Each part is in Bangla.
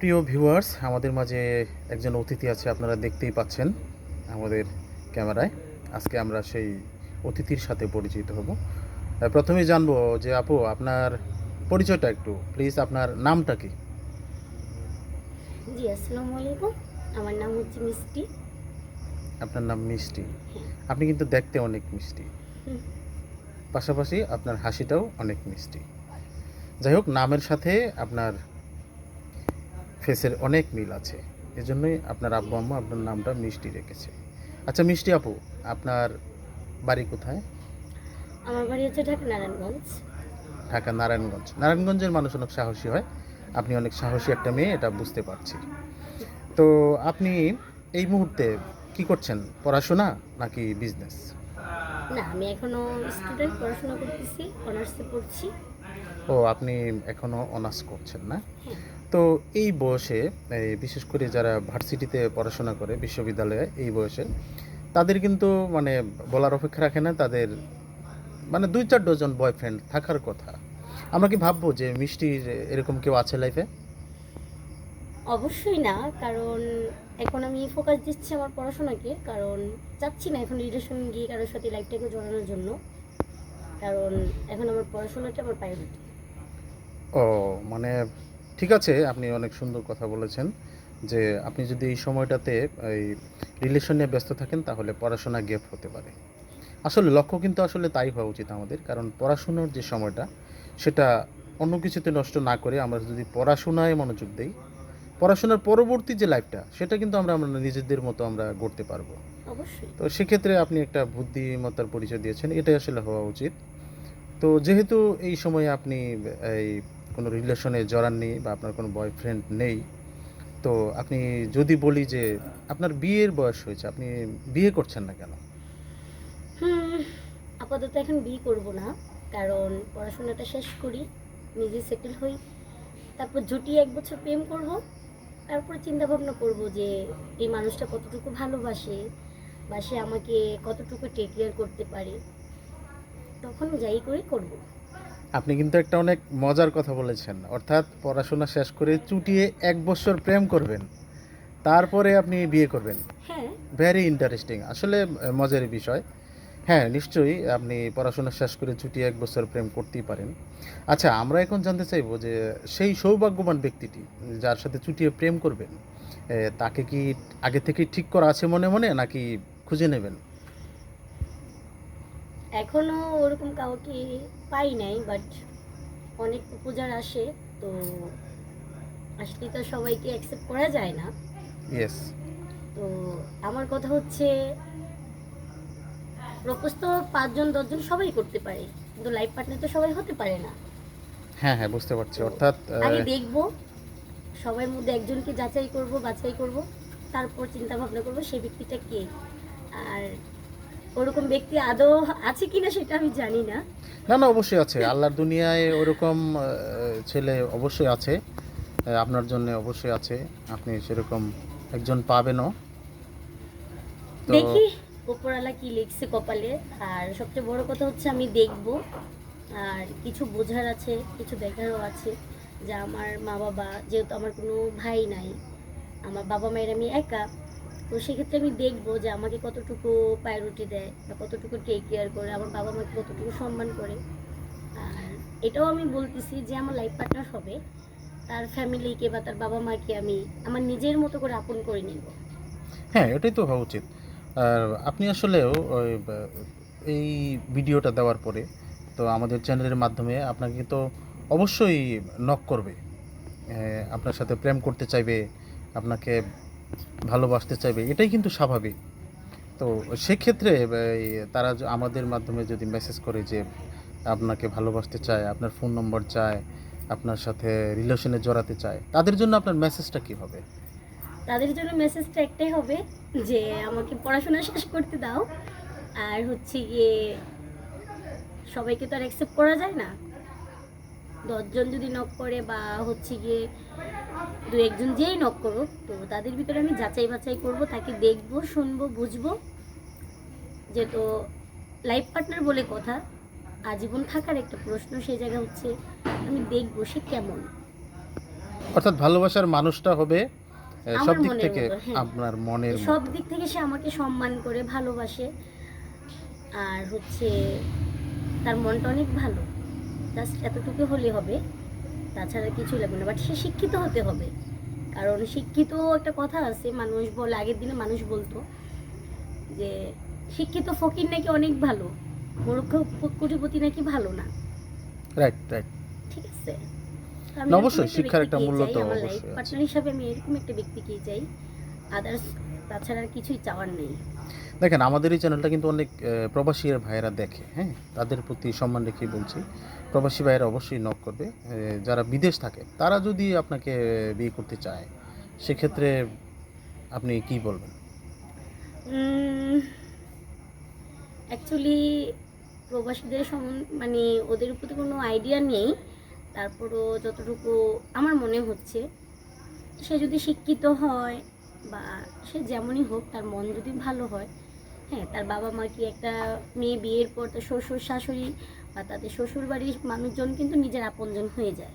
প্রিয় ভিউয়ার্স আমাদের মাঝে একজন অতিথি আছে আপনারা দেখতেই পাচ্ছেন আমাদের ক্যামেরায়। আজকে আমরা সেই অতিথির সাথে পরিচিত হব। আহ, প্রথমেই জানব যে আপু আপনার পরিচয়টা একটু প্লিজ আপনার নামটা কি? জি আসসালামু আলাইকুম। আমার নাম হচ্ছে মিষ্টি। আপনার নাম মিষ্টি। আপনি কিন্তু দেখতে অনেক মিষ্টি। পাশাপাশি আপনার হাসিটাও অনেক মিষ্টি। যাই হোক নামের সাথে আপনার ফেসের অনেক মিল আছে। এজন্যই আপনার আব্বু আম্মা আপনার নামটা মিষ্টি রেখেছে। আচ্ছা মিষ্টি আপু আপনার বাড়ি কোথায়? আমার বাড়ি হচ্ছে ঢাকা নারায়ণগঞ্জ। ঢাকা নারায়ণগঞ্জ। নারায়ণগঞ্জের মানুষ অনেক সাহসী হয়। আপনি অনেক সাহসী একটা মেয়ে এটা বুঝতে পারছি। তো আপনি এই মুহূর্তে কি করছেন? পড়াশোনা নাকি বিজনেস না আমি এখনও স্টুডেন্ট পড়াশোনা করতেছি অনার্সে পড়ছি। ও আপনি এখনও অনার্স করছেন না? হ্যাঁ। তো এই বয়সে বিশেষ করে যারা ভার্সিটিতে পড়াশোনা করে বিশ্ববিদ্যালয়ে এই বয়সে তাদের কিন্তু মানে বলার অপেক্ষা রাখে না তাদের মানে দুই চার ডজন বয়ফ্রেন্ড থাকার কথা। আমরা কি ভাববো যে মিষ্টির এরকম কেউ আছে লাইফে অবশ্যই না কারণ এখন আমি ফোকাস দিচ্ছি আমার পড়াশোনাকে কারণ চাচ্ছি না এখন রিলেশন গিয়ে কারোর সাথে লাইফটাকে জড়ানোর জন্য। কারণ এখন আমার পড়াশোনাটা আমার প্রায়োরিটি ও মানে ঠিক আছে আপনি অনেক সুন্দর কথা বলেছেন যে আপনি যদি এই সময়টাতে এই রিলেশন নিয়ে ব্যস্ত থাকেন তাহলে পড়াশোনা গ্যাপ হতে পারে। আসলে লক্ষ্য কিন্তু আসলে তাই হওয়া উচিত আমাদের কারণ পড়াশোনার যে সময়টা সেটা অন্য কিছুতে নষ্ট না করে আমরা যদি পড়াশোনায় মনোযোগ দিই পড়াশোনার পরবর্তী যে লাইফটা সেটা কিন্তু আমরা আমরা নিজেদের মতো আমরা গড়তে পারব। তো সেক্ষেত্রে আপনি একটা বুদ্ধিমত্তার পরিচয় দিয়েছেন এটাই আসলে হওয়া উচিত। তো যেহেতু এই সময়ে আপনি এই কোনো রিলেশনে জড়াননি বা আপনার কোনো বয়ফ্রেন্ড নেই, তো আপনি যদি বলি যে আপনার বিয়ের বয়স হয়েছে, আপনি বিয়ে করছেন না কেন? আপাতত এখন বিয়ে করব না, কারণ পড়াশোনাটা শেষ করি, নিজে সেটেল হই, তারপর জুটিয়ে এক বছর প্রেম করব, তারপর চিন্তা ভাবনা করব যে এই মানুষটা কতটুকু ভালোবাসে বা সে আমাকে কতটুকু টেক কেয়ার করতে পারে, তখন যাই করে করব। আপনি কিন্তু একটা অনেক মজার কথা বলেছেন। অর্থাৎ পড়াশোনা শেষ করে চুটিয়ে এক বছর প্রেম করবেন তারপরে আপনি বিয়ে করবেন। হ্যাঁ। ভেরি ইন্টারেস্টিং আসলে মজার বিষয়। হ্যাঁ নিশ্চয়ই আপনি পড়াশোনা শেষ করে ছুটি এক বছর প্রেম করতেই পারেন। আচ্ছা আমরা এখন জানতে চাইব যে সেই সৌভাগ্যবান ব্যক্তিটি যার সাথে চুটিয়ে প্রেম করবেন তাকে কি আগে থেকেই ঠিক করা আছে মনে মনে নাকি খুঁজে নেবেন? এখনও ওরকম কাউকে পাই নাই বাট অনেক প্রপোজার আসে তো আসলে তো সবাইকে অ্যাকসেপ্ট করা যায় না। ইয়েস তো আমার কথা হচ্ছে প্রপোজ তো পাঁচজন দশজন সবাই করতে পারে কিন্তু লাইফ পার্টনার তো সবাই হতে পারে না। হ্যাঁ হ্যাঁ বুঝতে পারছি। অর্থাৎ আগে দেখব সবার মধ্যে একজনকে যাচাই করব বাছাই করব তারপর চিন্তা ভাবনা করব সেই ব্যক্তিটা কে। আর ওরকম ব্যক্তি আদৌ আছে কিনা সেটা আমি জানি না। না না অবশ্যই আছে। আল্লাহর দুনিয়ায় ওরকম ছেলে অবশ্যই আছে। আপনার জন্য অবশ্যই আছে। আপনি সেরকম একজন পাবেনও। দেখি উপরওয়ালা কি লিখছে কপালে। আর সবচেয়ে বড় কথা হচ্ছে আমি দেখব। আর কিছু বোঝার আছে কিছু দেখারও আছে যে আমার মা বাবা যেহেতু আমার কোনো ভাই নাই আমার বাবা মায়ের আমি একা তো সেক্ষেত্রে আমি দেখব যে আমাকে কতটুকু প্রায়োরিটি দেয় বা কতটুকু টেক কেয়ার করে, আমার বাবা মাকে কতটুকু সম্মান করে। আর এটাও আমি বলতেছি যে আমার লাইফ পার্টনার হবে, তার ফ্যামিলিকে বা তার বাবা মাকে আমি আমার নিজের মতো করে আপন করে নেব। হ্যাঁ এটাই তো হওয়া উচিত। আর আপনি আসলেও এই ভিডিওটা দেওয়ার পরে তো আমাদের চ্যানেলের মাধ্যমে আপনাকে তো অবশ্যই নক করবে। আপনার সাথে প্রেম করতে চাইবে, আপনাকে ভালোবাসতে চাইবে, এটাই কিন্তু স্বাভাবিক। তো সেক্ষেত্রে তারা আমাদের মাধ্যমে যদি মেসেজ করে যে, আপনাকে ভালোবাসতে চায়, আপনার ফোন নম্বর চায়, আপনার সাথে রিলেশনে জড়াতে চায়, তাদের জন্য আপনার মেসেজটা কী হবে? তাদের জন্য মেসেজটা একটাই হবে যে, আমাকে পড়াশোনা শেষ করতে দাও। আর হচ্ছে গিয়ে, সবাইকে তো আর অ্যাকসেপ্ট করা যায় না। দশজন যদি নক করে বা হচ্ছে গিয়ে দু একজন যেই নক করুক। তো তাদের ভিতরে আমি যাচাই বাছাই করব তাকে দেখব শুনব বুঝব। যে তো লাইফ পার্টনার বলে কথা আজীবন থাকার একটা প্রশ্ন সেই জায়গা হচ্ছে আমি দেখব সে কেমন। অর্থাৎ ভালোবাসার মানুষটা হবে সব দিক থেকে হ্যাঁ। আপনার মনের সব দিক থেকে সে আমাকে সম্মান করে ভালোবাসে। আর হচ্ছে তার মনটা অনেক ভালো। জাস্ট এতটুকু হলে হবে। তাছাড়া কিছুই লাগবে না বাট সে শিক্ষিত হতে হবে। কারণ শিক্ষিত একটা কথা আছে মানুষ বলে আগের দিনে মানুষ বলতো যে শিক্ষিত ফকির নাকি অনেক ভালো মূর্খ কোটিপতি নাকি ভালো না? রাইট রাইট ঠিক আছে? অবশ্যই, শিক্ষার একটা মূল্য তো অবশ্যই আছে। হিসাবে আমি এরকম একটা ব্যক্তিকেই চাই। আদার্স তাছাড়া কিছুই চাওয়ার নেই। দেখেন আমাদের এই চ্যানেলটা কিন্তু অনেক প্রবাসী ভাইয়েরা দেখে হ্যাঁ? তাদের প্রতি সম্মান রেখে বলছি। প্রবাসী ভাইয়েরা অবশ্যই নক করবে। যারা বিদেশ থাকে, তারা যদি আপনাকে বিয়ে করতে চায়, সেক্ষেত্রে আপনি কি বলবেন? অ্যাকচুয়ালি প্রবাসীদের মানে ওদের উপর তো কোনো আইডিয়া নেই। তারপরও যতটুকু আমার মনে হচ্ছে, সে যদি শিক্ষিত হয় বা সে যেমনই হোক, তার মন যদি ভালো হয় হ্যাঁ তার বাবা মা কি একটা মেয়ে বিয়ের পর তার শ্বশুর শাশুড়ি বা তাদের শ্বশুর বাড়ির মানুষজন কিন্তু নিজের আপনজন হয়ে যায়।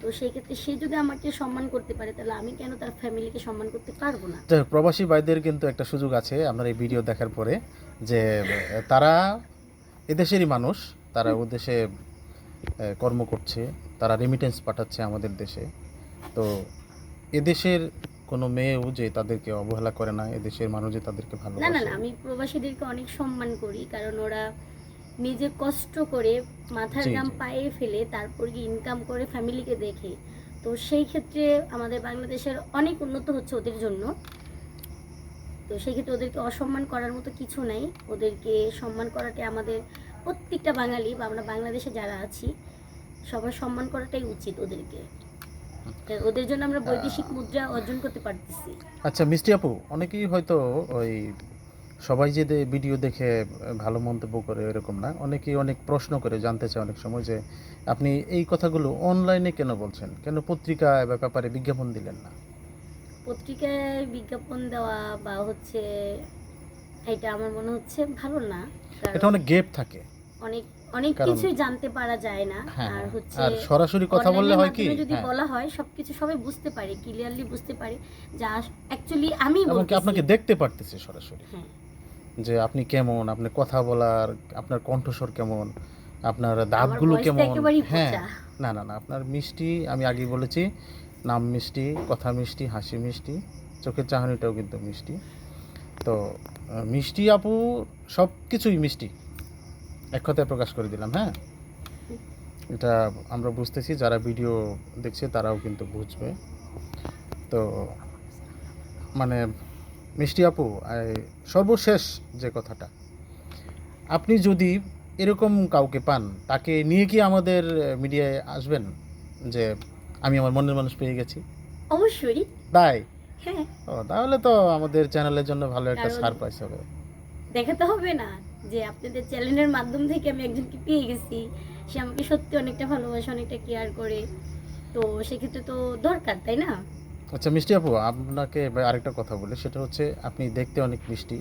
তো সেই ক্ষেত্রে সে যদি আমাকে সম্মান করতে পারে তাহলে আমি কেন তার ফ্যামিলিকে সম্মান করতে পারব না? প্রবাসী ভাইদের কিন্তু একটা সুযোগ আছে আপনার এই ভিডিও দেখার পরে যে তারা এদেশেরই মানুষ তারা ও দেশে কর্ম করছে তারা রেমিটেন্স পাঠাচ্ছে আমাদের দেশে। তো এদেশের কোনো মেয়েও যে তাদেরকে অবহেলা করে না এদেশের মানুষ যে তাদেরকে না না না আমি প্রবাসীদেরকে অনেক সম্মান করি কারণ ওরা নিজে কষ্ট করে মাথার জি। পায়ে ফেলে তারপর গিয়ে ইনকাম করে ফ্যামিলিকে দেখে। তো সেই ক্ষেত্রে আমাদের বাংলাদেশের অনেক উন্নত হচ্ছে ওদের জন্য। তো সেই ক্ষেত্রে ওদেরকে অসম্মান করার মতো কিছু নাই। ওদেরকে সম্মান করাটাই আমাদের প্রত্যেকটা বাঙালি বা আমরা বাংলাদেশে যারা আছি সবার সম্মান করাটাই উচিত ওদেরকে। ওদের জন্য আমরা বৈদেশিক মুদ্রা অর্জন করতে পারতেছি। আচ্ছা মিষ্টি আপু অনেকেই হয়তো ওই সবাই যে ভিডিও দেখে ভালো মন্তব্য করে এরকম না অনেকেই অনেক প্রশ্ন করে জানতে চায় অনেক সময় যে আপনি এই কথাগুলো অনলাইনে কেন বলছেন? কেন পত্রিকা বা ব্যাপারে বিজ্ঞাপন দিলেন না? পত্রিকায় বিজ্ঞাপন দেওয়া বা হচ্ছে এটা আমার মনে হচ্ছে ভালো না এটা অনেক গেপ থাকে। অনেক অনেক কিছুই জানতে পারা যায় না। হ্যাঁ আর হচ্ছে আর সরাসরি কথা বললে হয় কি? যদি হ্যাঁ, বলা হয় সবকিছু সবাই বুঝতে পারে ক্লিয়ারলি বুঝতে পারে যা অ্যাকচুয়ালি আমি এমনকি আপনাকে দেখতে পারতেছে সরাসরি? হ্যাঁ। যে আপনি কেমন আপনি কথা বলার আপনার কণ্ঠস্বর কেমন আপনার দাঁতগুলো কেমন? হ্যাঁ। না না না আপনার মিষ্টি আমি আগেই বলেছি নাম মিষ্টি কথা মিষ্টি হাসি মিষ্টি চোখের চাহনিটাও কিন্তু মিষ্টি। তো মিষ্টি আপু সব কিছুই মিষ্টি। এক কথায় প্রকাশ করে দিলাম হ্যাঁ? এটা আমরা বুঝতেছি যারা ভিডিও দেখছে তারাও কিন্তু বুঝবে। তো মানে মিষ্টি আপু সর্বশেষ যে কথাটা আপনি যদি এরকম কাউকে পান তাকে নিয়ে কি আমাদের মিডিয়ায় আসবেন যে আমি আমার মনের মানুষ পেয়ে গেছি? অবশ্যই। তাই? হ্যাঁ। ও তাহলে তো আমাদের চ্যানেলের জন্য ভালো একটা সারপ্রাইজ হবে। দেখাতে হবে না। যে আপনাদের চ্যানেলের মাধ্যম থেকে আমি একজনকে পেয়ে গেছি। সে আমাকে সত্যি অনেকটা ভালোবাসে অনেকটা কেয়ার করে। তো সেক্ষেত্রে তো দরকার তাই না? আচ্ছা মিষ্টি আপু আপনাকে আরেকটা কথা বলি। সেটা হচ্ছে আপনি দেখতে অনেক মিষ্টি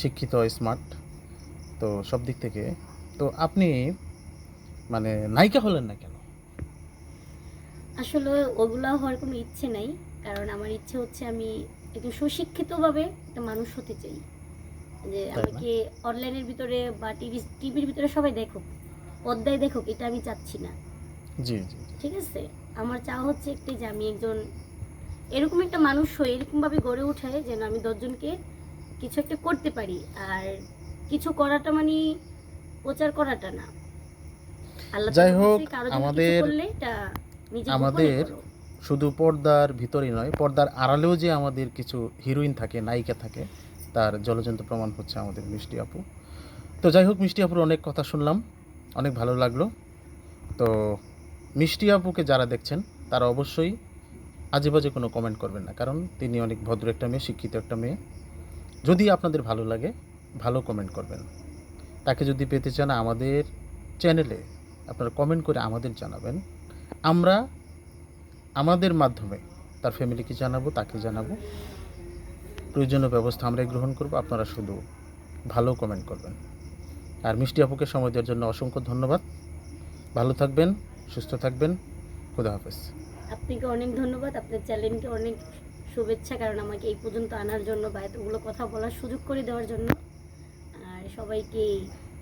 শিক্ষিত স্মার্ট তো সব দিক থেকে। তো আপনি মানে নায়িকা হলেন না কেন? আসলে ওগুলা হওয়ার কোনো ইচ্ছে নাই কারণ আমার ইচ্ছে হচ্ছে আমি একটু সুশিক্ষিতভাবে একটা মানুষ হতে চাই। যে? আমাকে অনলাইনের ভিতরে বা টিভি টিভির ভিতরে সবাই দেখুক দেখুক এটা আমি চাচ্ছি না। জি। ঠিক আছে? আমার চাওয়া হচ্ছে একটাই যে আমি একজন এরকম একটা মানুষ হয়ে এরকমভাবে গড়ে ওঠায় যেন আমি দশজনকে কিছু একটা করতে পারি। আর কিছু করাটা মানে প্রচার করাটা না। যাই হোক, আমাদের- আমাদের শুধু পর্দার ভিতরেই নয় পর্দার আড়ালেও যে আমাদের কিছু হিরোইন থাকে নায়িকা থাকে তার জলজন্ত প্রমাণ হচ্ছে আমাদের মিষ্টি আপু। তো যাই হোক, মিষ্টি আপুর অনেক কথা শুনলাম, অনেক ভালো লাগল। তো মিষ্টি আপুকে যারা দেখছেন, তারা অবশ্যই আজে বাজে কোনো কমেন্ট করবেন না, কারণ তিনি অনেক ভদ্র একটা মেয়ে, শিক্ষিত একটা মেয়ে। যদি আপনাদের ভালো লাগে, ভালো কমেন্ট করবেন। তাকে যদি পেতে চান আমাদের চ্যানেলে আপনারা কমেন্ট করে আমাদের জানাবেন। আমরা, আমাদের মাধ্যমে তার ফ্যামিলিকে জানাব, তাকে জানাব। প্রয়োজনীয় ব্যবস্থা আমরাই গ্রহণ করব। আপনারা শুধু ভালো কমেন্ট করবেন। আর মিষ্টি আপুকে সময় দেওয়ার জন্য অসংখ্য ধন্যবাদ। ভালো থাকবেন সুস্থ থাকবেন। খুদা হাফেজ। আপনাকে অনেক ধন্যবাদ। আপনার চ্যানেলকে অনেক শুভেচ্ছা কারণ আমাকে এই পর্যন্ত আনার জন্য বা এতগুলো কথা বলার সুযোগ করে দেওয়ার জন্য। আর সবাইকে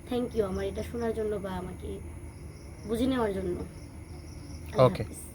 থ্যাংক ইউ আমার এটা শোনার জন্য বা আমাকে বুঝে নেওয়ার জন্য. হাফেজ।